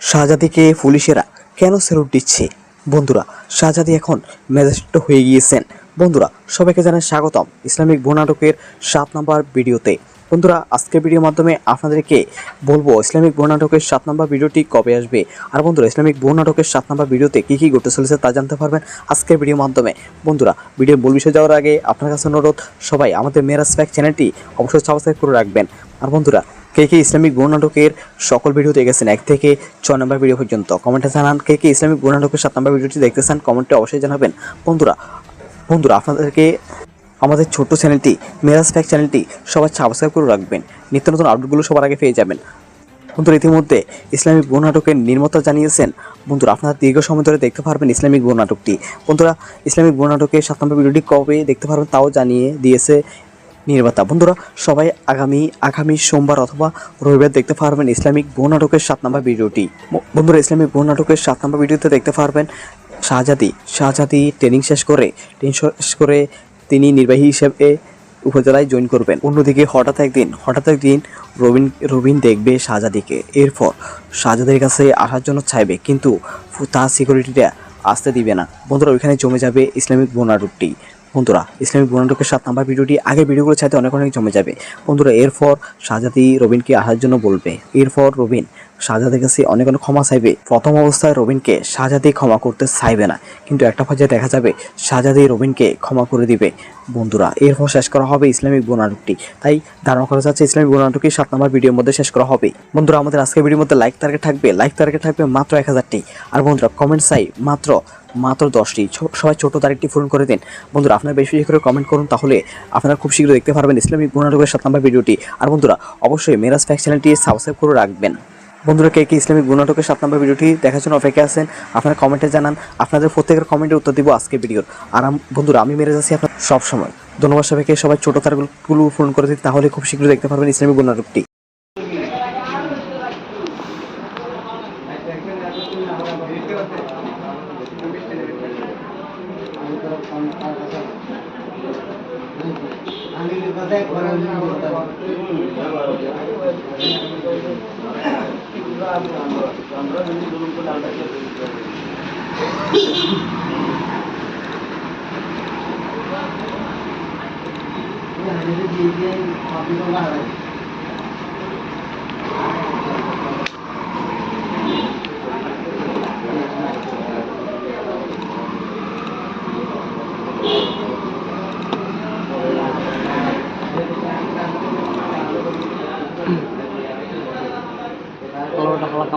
শাহজাদিকে পুলিশেরা কেন স্যালুট দিচ্ছে? বন্ধুরা, শাহজাদি এখন ম্যাজিস্ট্রেট হয়ে গিয়েছেন। বন্ধুরা, সবাইকে জানাই স্বাগতম ইসলামিক ভূ নাটকের সাত নম্বর ভিডিওতে। বন্ধুরা, আজকের ভিডিওর মাধ্যমে আপনাদেরকে বলব ইসলামিক ভূ নাটকের সাত নম্বর ভিডিওটি কবে আসবে? আর বন্ধুরা, ইসলামিক ভূ নাটকের সাত নম্বর ভিডিওতে কী কী ঘটতে চলেছে তা জানতে পারবেন আজকের ভিডিওর মাধ্যমে। বন্ধুরা, ভিডিওর মূল বিষয়ে যাওয়ার আগে আপনার কাছে অনুরোধ, সবাই আমাদের মেরাজ ফ্যাক চ্যানেলটি অবশ্যই সাবস্ক্রাইব করে রাখবেন। আর বন্ধুরা কে কে ইসলামিক নাটকের সকল ভিডিও দেখেছেন? এক থেকে ছয় নম্বর ভিডিও পর্যন্ত। কমেন্টে জানান কে কে ইসলামিক নাটকের সাত নম্বর ভিডিওটি দেখতেছেন? কমেন্টে অবশ্যই জানাবেন। বন্ধুরা বন্ধুরা, আপনাদেরকে আমাদের ছোট্ট চ্যানেলটি, মেরাজ ফ্যাক চ্যানেলটি সবাই সাবস্ক্রাইব করে রাখবেন। নিত্য নতুন আপডেটগুলো সবার আগে পেয়ে যাবেন। বন্ধুরা, ইতিমধ্যে ইসলামিক নাটকের নির্মাতা জানিয়েছেন। বন্ধুরা, আপনারা দীর্ঘ সময় ধরে দেখতে পারবেন ইসলামিক নাটকটি বন্ধুরা, ইসলামিক নাটকের সাত নম্বর ভিডিওটি কবে দেখতে পারবেন তাও জানিয়ে দিয়েছে নির্মাতা। বন্ধুরা, সবাই আগামী আগামী সোমবার অথবা রবিবার দেখতে পারবেন ইসলামিক বউ নাটকের সাত নম্বর ভিডিওটি। বন্ধুরা, ইসলামিক বউ নাটকের সাত নম্বর ভিডিওতে দেখতে পারবেন শাহজাদি। শাহজাদি ট্রেনিং শেষ করে ট্রেনিং শেষ করে তিনি নির্বাহী হিসেবে উপজেলায় জয়েন করবেন। অন্যদিকে হঠাৎ একদিন হঠাৎ একদিন রবিন রবিন দেখবে শাহজাদিকে। এরপর শাহজাদির কাছে আসার জন্য চাইবে, কিন্তু তার সিকিউরিটিটা আসতে দিবে না। বন্ধুরা, ওইখানে জমে যাবে ইসলামিক বোনারুটটি বন্ধুরা, ইসলামিক বোনাটকের সাত নাম্বার ভিডিওটি আগে ভিডিওগুলো চাইতে অনেক অনেক জমে যাবে। বন্ধুরা, এরপর শাহজাদি রবিনকে আসার জন্য বলবে। এরপর রবিন শাহজাদের কাছে অনেক অনেক ক্ষমা চাইবে। প্রথম অবস্থায় রবিনকে শাহজাদি ক্ষমা করতে চাইবে না, কিন্তু একটা পর্যায়ে দেখা যাবে শাহজাদি রবিনকে ক্ষমা করে দিবে। বন্ধুরা, এরপর শেষ করা হবে ইসলামিক বোনাটকটি তাই ধারণা করা যাচ্ছে ইসলামিক বোনাটকটি সাত নম্বর ভিডিওর মধ্যে শেষ করা হবে। বন্ধুরা, আমাদের আজকের ভিডিওর মধ্যে লাইক টার্গেট থাকবে। লাইক টার্গেট থাকবে মাত্র এক হাজারটি। আর বন্ধুরা কমেন্ট চাই মাত্র মাত্র দশটি। সবাই ছোট তারিখটি পূরণ করে দিন। বন্ধুরা, আপনারা বেশি বেশি করে কমেন্ট করুন, তাহলে আপনারা খুব শীঘ্র দেখতে পারবেন ইসলামিক গুণাটকের সাত নম্বর ভিডিওটি। আর বন্ধুরা, অবশ্যই মেরাজ ফ্যাক চ্যানেলটি সাবস্ক্রাইব করে রাখবেন। বন্ধুরা, কে কে ইসলামিক গুণাটকের সাত নম্বর ভিডিওটি দেখার জন্য অপেক্ষা আছেন, আপনারা কমেন্টে জানান। আপনাদের প্রত্যেকের কমেন্টের উত্তর দিব আজকে ভিডিওর। আর বন্ধুরা, আমি মেরে যাচ্ছি আপনার সব সময় ধন্যবাদ সবাইকে। সবাই ছোট তারগুলো পূরণ করে দিন তাহলে খুব শীঘ্র দেখতে পারবেন ইসলামিক গুণাটকটি আমি দিয়ে দিয়ে আপনি তো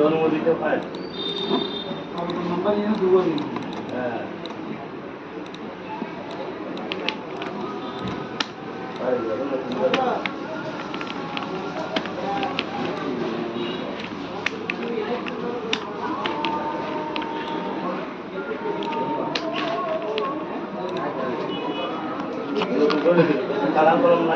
অনুমোদিত ফাইল হ্যাঁ কালাম কলম নাই কালাম কলম கதாபுரம்